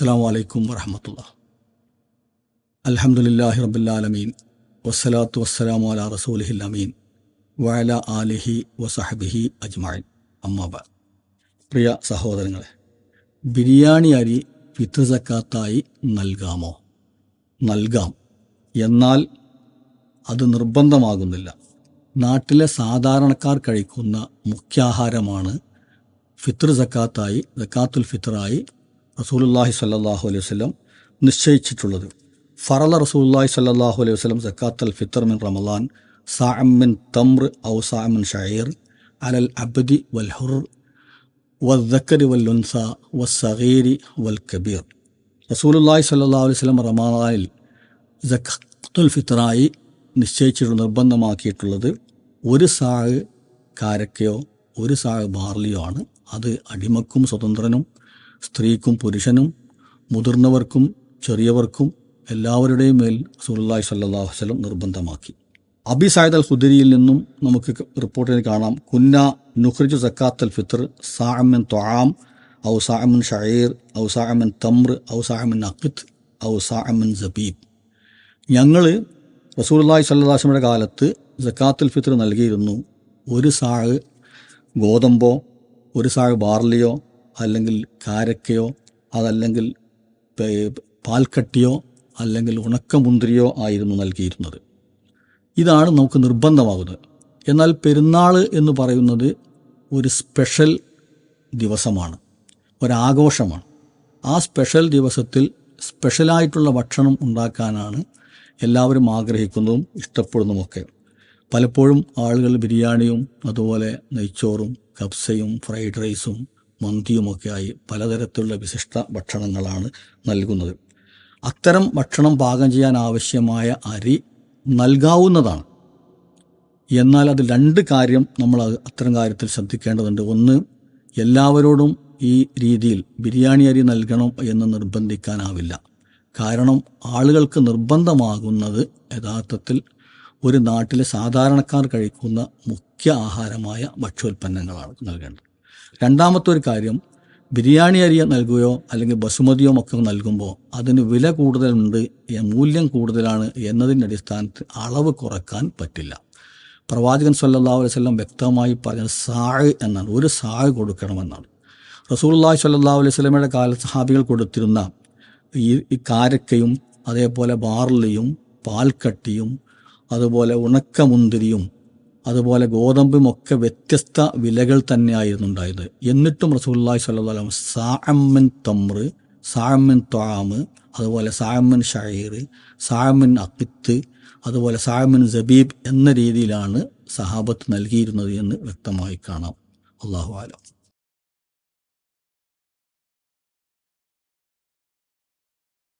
അസ്സാം വലൈക്കും വറഹമത്തുള്ള. അലഹമുല്ലാഹി റബുല്ലാലമീൻ വസ്സലാത്തു വസ്സലാമു അല റസൂലിഹിൽ അമീൻ. വയല ആലിഹി വസഹബിഹി അജ്മാൻ അമ്മാബ പ്രിയ സഹോദരങ്ങളെ ബിരിയാണി അരി ഫിത്ത് സക്കാത്തായി നൽകാമോ? നൽകാം. എന്നാൽ അത് നിർബന്ധമാകുന്നില്ല. നാട്ടിലെ സാധാരണക്കാർ കഴിക്കുന്ന മുഖ്യാഹാരമാണ് ഫിത്ർ സക്കാത്തായി സക്കാത്തുൽ ഫിത്റായി റസൂലുല്ലാഹി സല്ലാഹു അലൈഹി വസ്ലം നിശ്ചയിച്ചിട്ടുള്ളത്. ഫറല റസൂലുല്ലാഹി സല്ലാഹു അലൈഹി വസ്ലം സക്കാത്തൽ ഫിത്തർ മിൻ റമലാൻ സാഅമ്മിൻ തമ്ര ഔ സാഅമ്മിൻ ഷയീർ അലൽ അബ്ദി വൽ ഹുർ വദ്ദക്കരി വൽ ഉൻസ വസ്സഗീരി വൽ കബീർ. റസൂലുല്ലാഹി സല്ലാ അലൈഹി വസ്ലം റമലാനിൽ സക്കാത്തുൽ ഫിത്റായി നിശ്ചയിച്ചിട്ടുള്ള നിർബന്ധമാക്കിയിട്ടുള്ളത് ഒരു സാഹ് കാരക്കയോ ഒരു സാഹ് ബാർലിയോ ആണ്. അത് അടിമക്കും സ്വതന്ത്രനും സ്ത്രീക്കും പുരുഷനും മുതിർന്നവർക്കും ചെറിയവർക്കും എല്ലാവരുടെയും മേൽ സുല്ലാഹി വസ്ലം നിർബന്ധമാക്കി. അബി സായദ് അൽ ഹുദരിയിൽ നിന്നും നമുക്ക് റിപ്പോർട്ടിൽ കാണാം. കുന്ന നുഖ്രിജു സക്കാത്ത് ഫിത്തർ സാഅമിൻ ത്വാം ഔ സാഅമിൻ ഷയീർ ഔ സാഅമിൻ തമ്ര ഔ സാഅമിൻ അക്കിത്ത് ഔ സാഅമിൻ സബീബ്. ഞങ്ങൾ റസൂലുള്ളാഹി സല്ലാസ്മയുടെ കാലത്ത് സക്കാത്തുൽ ഫിത്ർ നൽകിയിരുന്നു. ഒരു സാഴ് ഗോതമ്പോ ഒരു സാഴ് ബാർലിയോ അല്ലെങ്കിൽ കാരക്കയോ അതല്ലെങ്കിൽ പാൽക്കട്ടിയോ അല്ലെങ്കിൽ ഉണക്കമുന്തിരിയോ ആയിരുന്നു നൽകിയിരുന്നത്. ഇതാണ് നമുക്ക് നിർബന്ധമാകുന്നത്. എന്നാൽ പെരുന്നാൾ എന്ന് പറയുന്നത് ഒരു സ്പെഷ്യൽ ദിവസമാണ് ഒരാഘോഷമാണ്. ആ സ്പെഷ്യൽ ദിവസത്തിൽ സ്പെഷ്യലായിട്ടുള്ള ഭക്ഷണം ഉണ്ടാക്കാനാണ് എല്ലാവരും ആഗ്രഹിക്കുന്നതും ഇഷ്ടപ്പെടുന്നതുമൊക്കെ. പലപ്പോഴും ആളുകൾ ബിരിയാണിയും അതുപോലെ നെയ്ച്ചോറും കബ്സയും ഫ്രൈഡ് റൈസും മന്തിയുമൊക്കെയായി പലതരത്തിലുള്ള വിശിഷ്ട ഭക്ഷണങ്ങളാണ് നൽകുന്നത്. അത്തരം ഭക്ഷണം പാകം ചെയ്യാൻ ആവശ്യമായ അരി നൽകാവുന്നതാണ്. എന്നാൽ അത് രണ്ട് കാര്യം നമ്മൾ അത്തരം കാര്യത്തിൽ ശ്രദ്ധിക്കേണ്ടതുണ്ട്. ഒന്ന് എല്ലാവരോടും ഈ രീതിയിൽ ബിരിയാണി അരി നൽകണം എന്ന് നിർബന്ധിക്കാനാവില്ല. കാരണം ആളുകൾക്ക് നിർബന്ധമാകുന്നത് യഥാർത്ഥത്തിൽ ഒരു നാട്ടിലെ സാധാരണക്കാർ കഴിക്കുന്ന മുഖ്യ ആഹാരമായ ഭക്ഷ്യോൽപ്പന്നങ്ങളാണ് നൽകേണ്ടത്. രണ്ടാമത്തെ ഒരു കാര്യം ബിരിയാണി അരി നൽകുകയോ അല്ലെങ്കിൽ ബസുമതിയോ ഒക്കെ നൽകുമ്പോൾ അതിന് വില കൂടുതലുണ്ട് മൂല്യം കൂടുതലാണ് എന്നതിന്റെ അടിസ്ഥാനത്തിൽ അളവ് കുറയ്ക്കാൻ പറ്റില്ല. പ്രവാചകൻ സല്ലാ അലൈവല്ലം വ്യക്തമായി പറഞ്ഞത് സാഴ് എന്നാണ് ഒരു സാഴ് കൊടുക്കണമെന്നാണ്. റസൂല്ലാഹി സല്ലാ അലൈഹി സ്വലമയുടെ കാല സഹാബികൾ കൊടുത്തിരുന്ന ഈ ഈ കാരക്കയും അതേപോലെ ബാർലിയും പാൽക്കട്ടിയും അതുപോലെ ഉണക്കമുന്തിരിയും അതുപോലെ ഗോതമ്പും ഒക്കെ വ്യത്യസ്ത വിലകൾ തന്നെയായിരുന്നു ഉണ്ടായത്. എന്നിട്ടും റസൂല്ലായി സ്വല്ലം സാഅമ്മൻ തമ്ര് സാഅമ്മൻ ത്വാമ് അതുപോലെ സാഅമ്മൻ ഷഹീർ സാഅമ്മൻ അക്കിത്ത് അതുപോലെ സാഅമ്മൻ ജബീബ് എന്ന രീതിയിലാണ് സഹാബത്ത് നൽകിയിരുന്നത് എന്ന് വ്യക്തമായി കാണാം. അള്ളാഹു ആലം